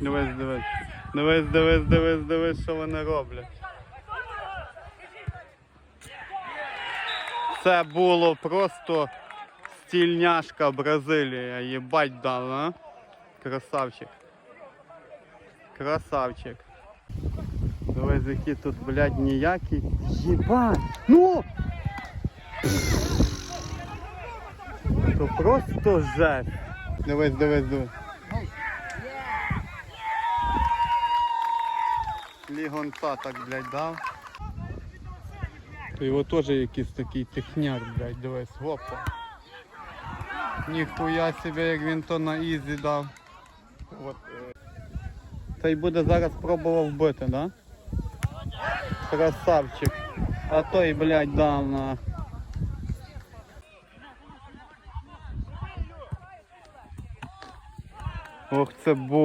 Дивись, дивись. Дивись, дивись, дивись, дивись, що вони роблять. Це було просто стільняшка Бразилія. Єбать дала? Красавчик. Красавчик. Дивись, які тут, блядь, ніякі. Єбать! Ну! То просто жесть. Дивись, дивись, дивись. Лігонца так, блядь, дав. То його теж якийсь такий техняк, блядь, дивись, гопа. Ніхуя себе, як він то на ізі дав. От, е. Цей буде зараз пробував бити, да? Красавчик. А той, блядь, дав на. Ох, це бо.